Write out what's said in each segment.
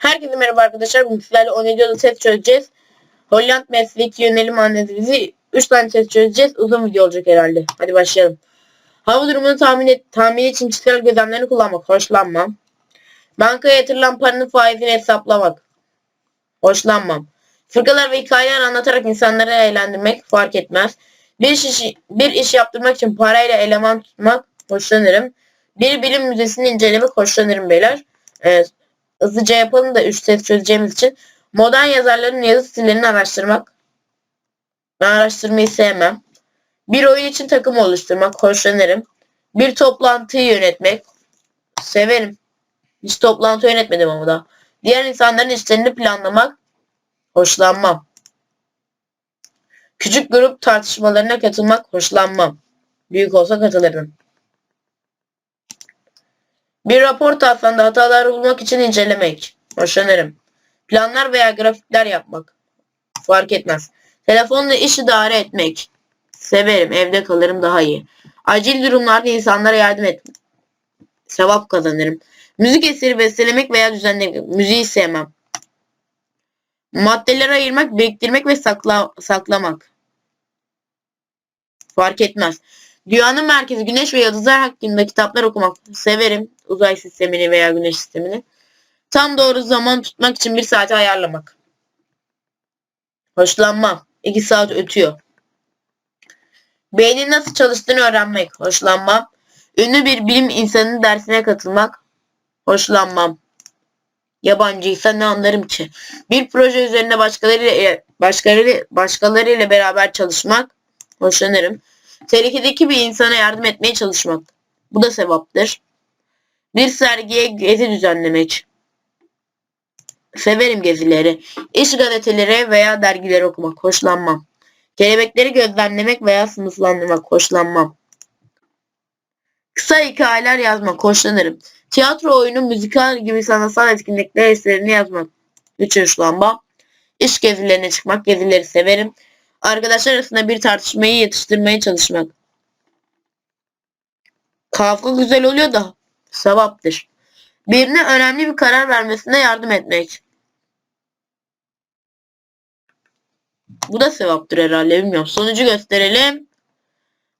Herkese merhaba arkadaşlar. Bugün sizlerle 10 videoda test çözeceğiz. Holland mesleki yönelim analizi 3 tane test çözeceğiz. Uzun video olacak herhalde. Hadi başlayalım. Hava durumunu tahmin, et, tahmin için kişisel gözlemlerini kullanmak. Hoşlanmam. Bankaya yatırılan paranın faizini hesaplamak. Hoşlanmam. Fırkalar ve hikayeler anlatarak insanları eğlendirmek fark etmez. Bir iş, bir iş yaptırmak için parayla eleman tutmak hoşlanırım. Bir bilim müzesini incelemek hoşlanırım beyler. Ee, hızlıca yapalım da 3 test çözeceğimiz için. Modern yazarların yazı stillerini araştırmak. Ben araştırmayı sevmem. Bir oyun için takım oluşturmak hoşlanırım. Bir toplantıyı yönetmek severim. Hiç toplantı yönetmedim ama da. Diğer insanların işlerini planlamak hoşlanmam. Küçük grup tartışmalarına katılmak hoşlanmam. Büyük olsa katılırım. Bir rapor taslağında hataları bulmak için incelemek. Hoşlanırım. Planlar veya grafikler yapmak. Fark etmez. Telefonla iş idare etmek. Severim. Evde kalırım daha iyi. Acil durumlarda insanlara yardım et. Sevap kazanırım. Müzik eseri bestelemek veya düzenlemek. Müziği sevmem. Maddeleri ayırmak, biriktirmek ve sakla saklamak. Fark etmez. Dünyanın merkezi güneş ve yıldızlar hakkında kitaplar okumak. Severim uzay sistemini veya güneş sistemini. Tam doğru zaman tutmak için bir saate ayarlamak. Hoşlanmam. İki saat ötüyor. Beynin nasıl çalıştığını öğrenmek. Hoşlanmam. Ünlü bir bilim insanının dersine katılmak. Hoşlanmam. Yabancıysa ne anlarım ki? Bir proje üzerinde başkalarıyla başkaları başkalarıyla beraber çalışmak. Hoşlanırım. Tehlikedeki bir insana yardım etmeye çalışmak. Bu da sevaptır. Bir sergiye gezi düzenlemek. Severim gezileri. İş gazeteleri veya dergileri okumak. Hoşlanmam. Kelebekleri gözlemlemek veya sınıflandırmak. Hoşlanmam. Kısa hikayeler yazmak. Hoşlanırım. Tiyatro oyunu, müzikal gibi sanatsal etkinlikler eserini yazmak. Hiç hoşlanmam. İş gezilerine çıkmak. Gezileri severim. Arkadaşlar arasında bir tartışmayı yetiştirmeye çalışmak. Kavga güzel oluyor da sevaptır. Birine önemli bir karar vermesine yardım etmek. Bu da sevaptır herhalde bilmiyorum. Sonucu gösterelim.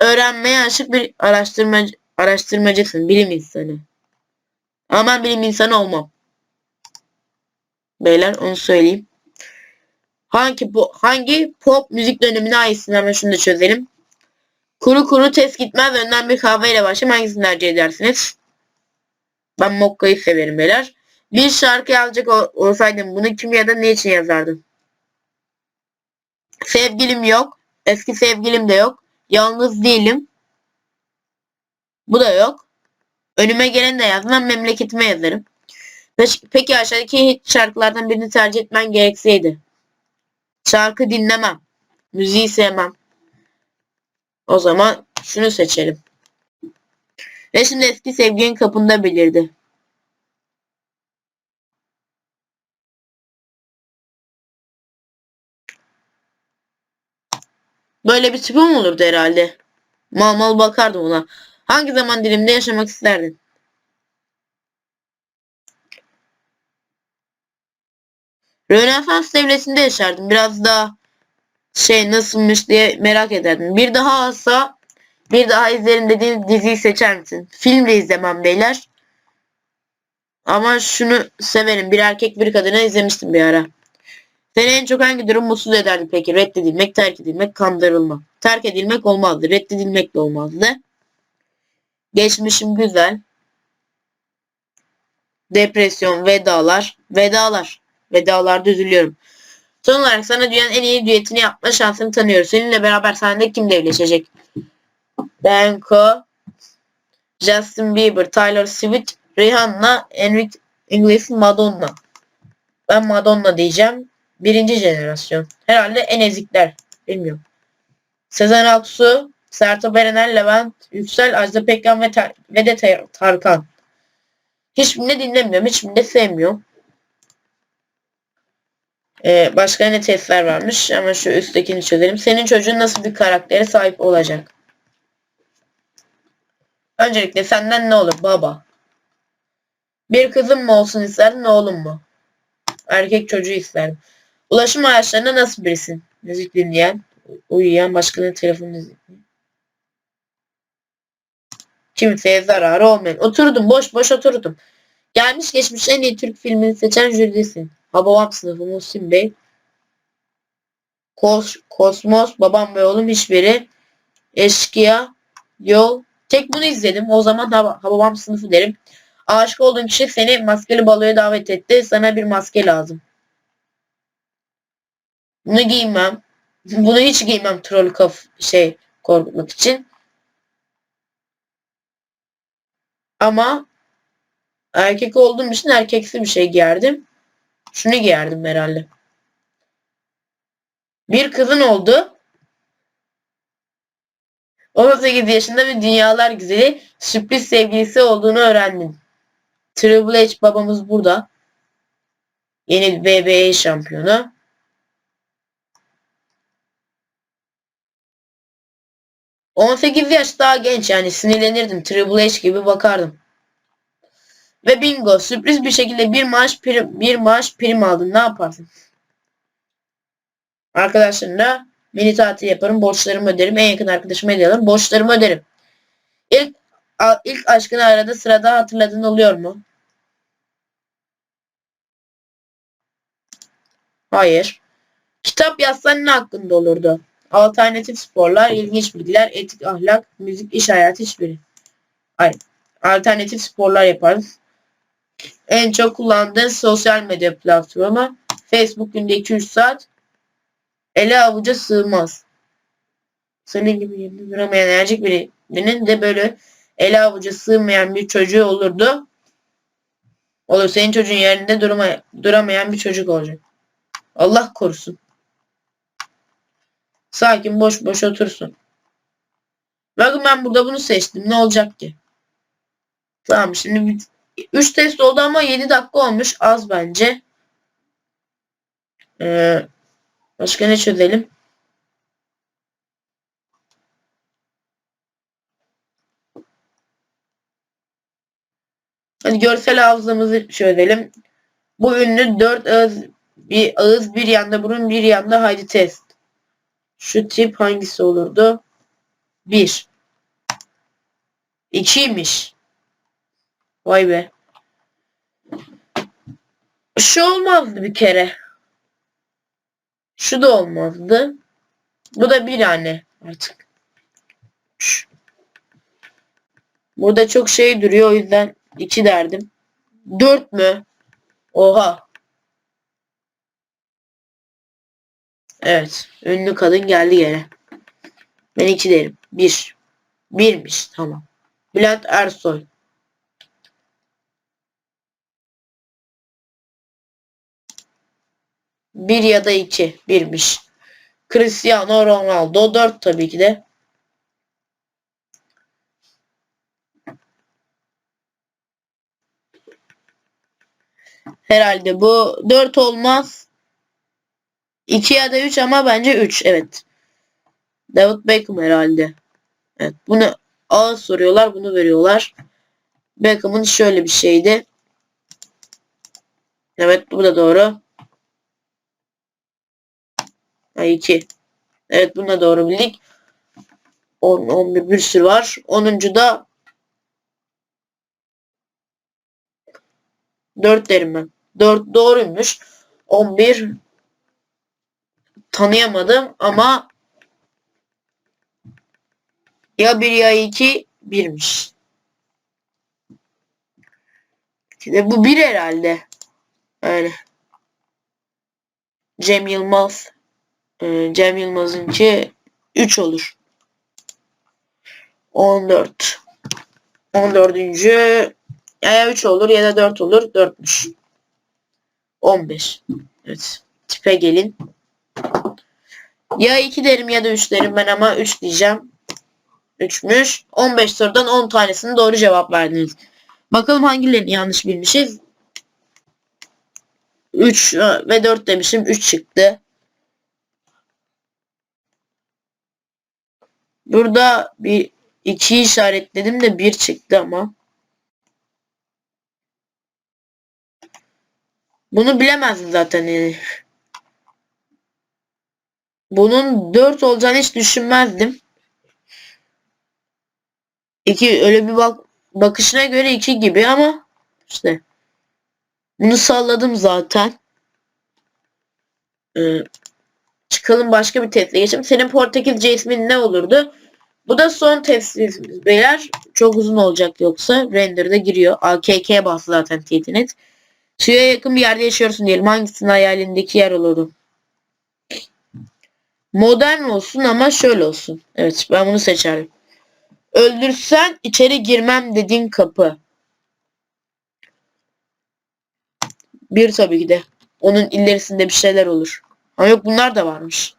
Öğrenmeye aşık bir araştırmacı, araştırmacısın. Bilim insanı. Ama ben bilim insanı olmam. Beyler onu söyleyeyim. Hangi bu hangi pop müzik dönemine aitsin hemen şunu da çözelim. Kuru kuru test gitmez önden bir kahveyle başlayayım hangisini tercih edersiniz? Ben Mokka'yı severim beyler. Bir şarkı yazacak ol, olsaydım bunu kim ya da ne için yazardım? Sevgilim yok. Eski sevgilim de yok. Yalnız değilim. Bu da yok. Önüme gelen de yazmam memleketime yazarım. Peki aşağıdaki şarkılardan birini tercih etmen gerekseydi. Şarkı dinlemem. Müziği sevmem. O zaman şunu seçelim. Ve şimdi eski sevgilin kapında belirdi. Böyle bir tipim olurdu herhalde. Mal mal bakardım ona. Hangi zaman dilimde yaşamak isterdin? Rönesans devletinde yaşardım. Biraz daha şey nasılmış diye merak ederdim. Bir daha alsa bir daha izlerim dediğin diziyi seçer misin? Film de izlemem beyler. Ama şunu severim. Bir erkek bir kadına izlemiştim bir ara. Seni en çok hangi durum mutsuz ederdi peki? Reddedilmek, terk edilmek, kandırılma. Terk edilmek olmazdı. Reddedilmek de olmazdı. Geçmişim güzel. Depresyon, vedalar. Vedalar. Vedalarda üzülüyorum. Son olarak sana dünyanın en iyi düetini yapma şansını tanıyoruz. Seninle beraber sahnede kim devleşecek? Benko, Justin Bieber, Taylor Swift, Rihanna, Enrique Iglesias, Madonna. Ben Madonna diyeceğim. Birinci jenerasyon. Herhalde en ezikler. Bilmiyorum. Sezen Aksu, Sertab Erener, Levent, Yüksel, Ajda Pekkan ve, Ter ve de Tarkan. Hiçbirini dinlemiyorum. Hiçbirini de sevmiyorum. Ee, başka ne testler varmış ama şu üsttekini çözelim. Senin çocuğun nasıl bir karaktere sahip olacak? Öncelikle senden ne olur baba? Bir kızım mı olsun isterdin oğlum mu? erkek çocuğu isterdim. Ulaşım araçlarında nasıl birisin? Müzik dinleyen, uyuyan, başkalarının telefonunu dinleyen. Kimseye zararı olmayan. Oturdum, boş boş oturdum. Gelmiş geçmiş en iyi Türk filmini seçen jüridesin. Hababam sınıfı Muhsin Bey. Kos, Kosmos, babam ve oğlum hiçbiri. Eşkıya, Yol. Tek bunu izledim. O zaman da Hababam sınıfı derim. Aşık olduğun kişi seni maskeli baloya davet etti. Sana bir maske lazım. Bunu giymem. Bunu hiç giymem troll kaf şey korkutmak için. Ama erkek olduğum için erkeksi bir şey giyerdim. Şunu giyerdim herhalde. Bir kızın oldu. 18 yaşında bir dünyalar güzeli sürpriz sevgilisi olduğunu öğrendim. Triple H babamız burada. Yeni WWE şampiyonu. ...18 yaş daha genç yani sinirlenirdim. Triple H gibi bakardım. Ve bingo sürpriz bir şekilde bir maaş prim, bir maaş prim aldın. Ne yaparsın? Arkadaşlarımla mini tatil yaparım. Borçlarımı öderim. En yakın arkadaşıma hediye alırım. Borçlarımı öderim. İlk, ilk aşkını arada sırada hatırladığın oluyor mu? Hayır. Kitap yazsan ne hakkında olurdu? Alternatif sporlar, ilginç bilgiler, etik ahlak, müzik, iş hayatı hiçbiri. Hayır. Alternatif sporlar yaparız. En çok kullandığın sosyal medya platformu Facebook günde 2-3 saat. Ele avuca sığmaz. Senin gibi yerinde duramayan enerjik birinin de böyle ele avuca sığmayan bir çocuğu olurdu. Olur senin çocuğun yerinde durma, duramayan bir çocuk olacak. Allah korusun. Sakin boş boş otursun. Bakın ben burada bunu seçtim. Ne olacak ki? Tamam şimdi 3 test oldu ama 7 dakika olmuş. Az bence. Ee, başka ne çözelim? Hadi görsel hafızamızı çözelim. Bu ünlü 4 ağız bir ağız bir yanda burun bir yanda haydi test. Şu tip hangisi olurdu? 1. 2'ymiş. Vay be. Şu olmazdı bir kere. Şu da olmazdı. Bu da bir tane artık. Burada çok şey duruyor o yüzden 2 derdim. 4 mü? Oha. Evet. Ünlü kadın geldi gene. Ben 2 derim. 1. 1'miş. Tamam. Bülent Ersoy. Bir ya da iki. Birmiş. Cristiano Ronaldo. Dört tabii ki de. Herhalde bu dört olmaz. İki ya da üç ama bence üç. Evet. David Beckham herhalde. Evet. Bunu A soruyorlar. Bunu veriyorlar. Beckham'ın şöyle bir şeydi. Evet bu da doğru. Ay 2. Evet buna doğru bildik. 10, 11 bir sürü var. 10. da 4 derim ben. 4 doğruymuş. 11 tanıyamadım ama ya 1 ya 2 1'miş. Şimdi bu 1 herhalde. Öyle. Cem Yılmaz. Ee, Cem Yılmaz'ınki 3 olur. 14. 14. Ya 3 olur ya da 4 olur. 4'müş. 15. Evet. Tipe gelin. Ya 2 derim ya da 3 derim ben ama 3 diyeceğim. 3'müş. 15 sorudan 10 tanesini doğru cevap verdiniz. Bakalım hangilerini yanlış bilmişiz. 3 ve 4 demişim. 3 çıktı. Burada bir 2 işaretledim de 1 çıktı ama. Bunu bilemezdim zaten. Bunun 4 olacağını hiç düşünmezdim. 2 öyle bir bak bakışına göre 2 gibi ama işte bunu salladım zaten. Ee, çıkalım başka bir testle geçelim. Senin Portekizce ismin ne olurdu? Bu da son testimiz beyler. Çok uzun olacak yoksa render'da giriyor. AKK bas zaten TTNet. Suya yakın bir yerde yaşıyorsun diyelim. Hangisinin hayalindeki yer olurdu? Modern olsun ama şöyle olsun. Evet ben bunu seçerim. Öldürsen içeri girmem dediğin kapı. Bir tabii ki de. Onun ilerisinde bir şeyler olur. Ama yok bunlar da varmış.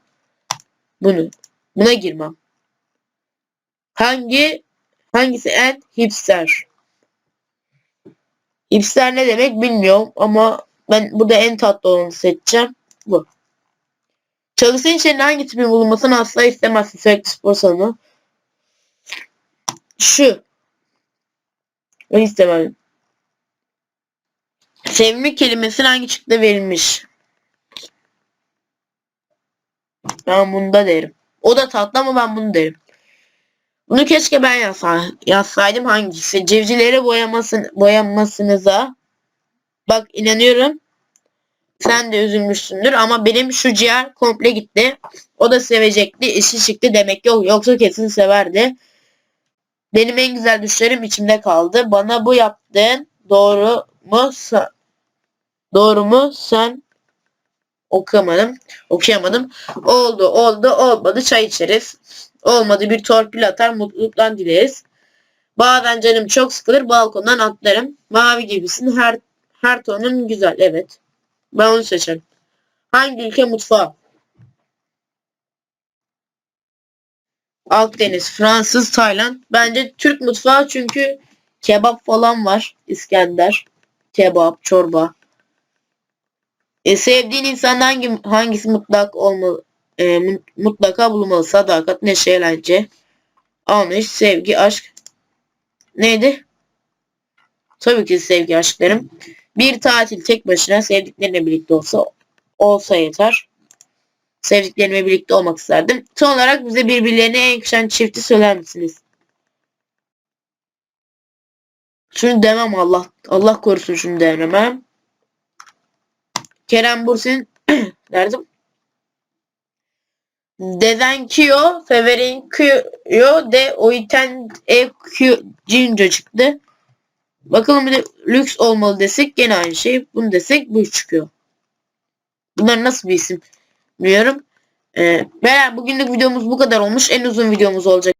Bunu. Buna girmem. Hangi hangisi en hipster? Hipster ne demek bilmiyorum ama ben burada en tatlı olanı seçeceğim. Bu. Çalışan içerinin hangi tipin bulunmasını asla istemezsin sürekli spor salonu. Şu. Ben istemem. Sevme kelimesinin hangi çıkta verilmiş? Ben bunda derim. O da tatlı ama ben bunu derim. Bunu keşke ben yazsa, yazsaydım hangisi? Civcivleri boyamasın, boyamasınıza. Bak inanıyorum. Sen de üzülmüşsündür ama benim şu ciğer komple gitti. O da sevecekti. işi çıktı demek yok. Yoksa kesin severdi. Benim en güzel düşlerim içimde kaldı. Bana bu yaptığın doğru mu? Doğru mu? Sen okuyamadım. Okuyamadım. Oldu, oldu, olmadı. Çay içeriz. Olmadı bir torpil atar mutluluktan dileriz. Bazen canım çok sıkılır balkondan atlarım. Mavi gibisin her her tonun güzel evet. Ben onu seçerim. Hangi ülke mutfağı? Akdeniz, Fransız, Tayland. Bence Türk mutfağı çünkü kebap falan var. İskender, kebap, çorba. E, sevdiğin insan hangi hangisi mutlak olmalı? E, mu- mutlaka bulunmalı. Sadakat, neşe, eğlence, anlayış, sevgi, aşk. Neydi? Tabii ki sevgi aşklarım. Bir tatil tek başına sevdiklerine birlikte olsa olsa yeter. Sevdiklerimle birlikte olmak isterdim. Son olarak bize birbirlerine en yakışan çifti söyler misiniz? Şunu demem Allah. Allah korusun şunu demem. Kerem Bursin derdim. Dezenkio, Feverinkio de Oiten EQ Cinco çıktı. Bakalım bir de lüks olmalı desek gene aynı şey. Bunu desek bu çıkıyor. Bunlar nasıl bir isim bilmiyorum. Ee, bugünlük videomuz bu kadar olmuş. En uzun videomuz olacak.